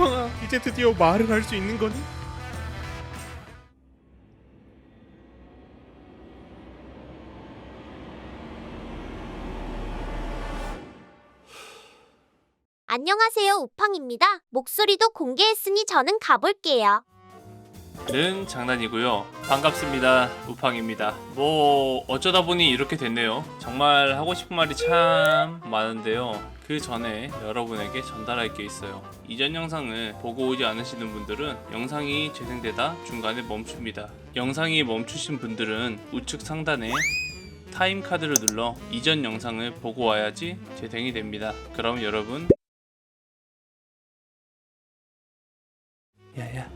우팡아 이제 드디어 말을 할 수 있는 거니? 안녕하세요, 우팡입니다. 목소리도 공개했으니 저는 가볼게요. 는 장난이고요. 반갑습니다. 우팡입니다. 뭐 어쩌다 보니 이렇게 됐네요. 정말 하고 싶은 말이 참 많은데요. 그 전에 여러분에게 전달할 게 있어요. 이전 영상을 보고 오지 않으시는 분들은 영상이 재생되다 중간에 멈춥니다. 영상이 멈추신 분들은 우측 상단에 타임 카드를 눌러 이전 영상을 보고 와야지 재생이 됩니다. 그럼 여러분 야야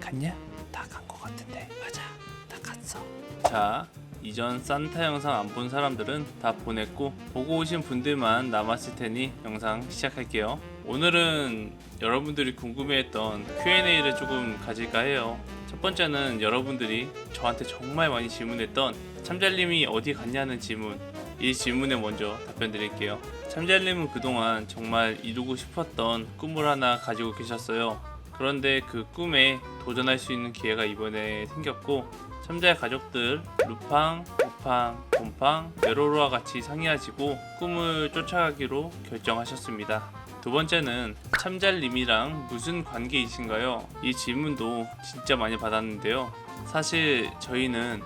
갔냐? 다간거 같은데. 맞아. 다 갔어. 자 이전 산타 영상 안 본 사람들은 다 보냈고 보고 오신 분들만 남았을 테니 영상 시작할게요. 오늘은 여러분들이 궁금해했던 Q&A를 조금 가질까 해요. 첫 번째는 여러분들이 저한테 정말 많이 질문했던 참잘님이 어디 갔냐는 질문. 이 질문에 먼저 답변 드릴게요. 참잘님은 그동안 정말 이루고 싶었던 꿈을 하나 가지고 계셨어요 그런데 그 꿈에 도전할 수 있는 기회가 이번에 생겼고 참자의 가족들 루팡, 우팡, 곰팡, 메로로와 같이 상의하시고 꿈을 쫓아가기로 결정하셨습니다. 두 번째는 참잘님이랑 무슨 관계이신가요? 이 질문도 진짜 많이 받았는데요. 사실 저희는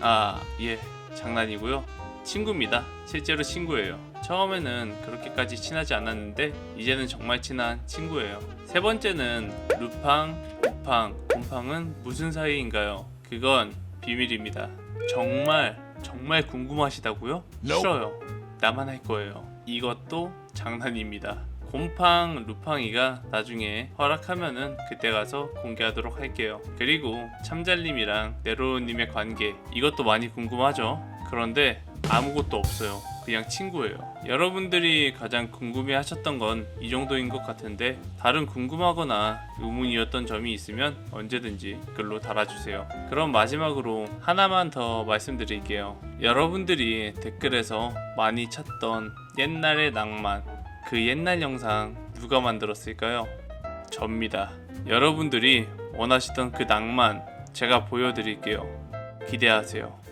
아, 예, 장난이고요. 친구입니다. 실제로 친구예요. 처음에는 그렇게까지 친하지 않았는데 이제는 정말 친한 친구예요. 세 번째는 루팡, 우팡, 곰팡은 무슨 사이인가요? 그건 비밀입니다. 정말 정말 궁금하시다고요? 싫어요. 나만 할 거예요. 이것도 장난입니다. 곰팡, 루팡이가 나중에 허락하면은 그때 가서 공개하도록 할게요. 그리고 참잘님이랑 네로님의 관계 이것도 많이 궁금하죠? 그런데 아무것도 없어요. 그냥 친구예요. 여러분들이 가장 궁금해 하셨던 건 이 정도인 것 같은데 다른 궁금하거나 의문이었던 점이 있으면 언제든지 글로 달아주세요. 그럼 마지막으로 하나만 더 말씀드릴게요. 여러분들이 댓글에서 많이 찾던 옛날의 낭만 그 옛날 영상 누가 만들었을까요? 접니다. 여러분들이 원하시던 그 낭만 제가 보여드릴게요. 기대하세요.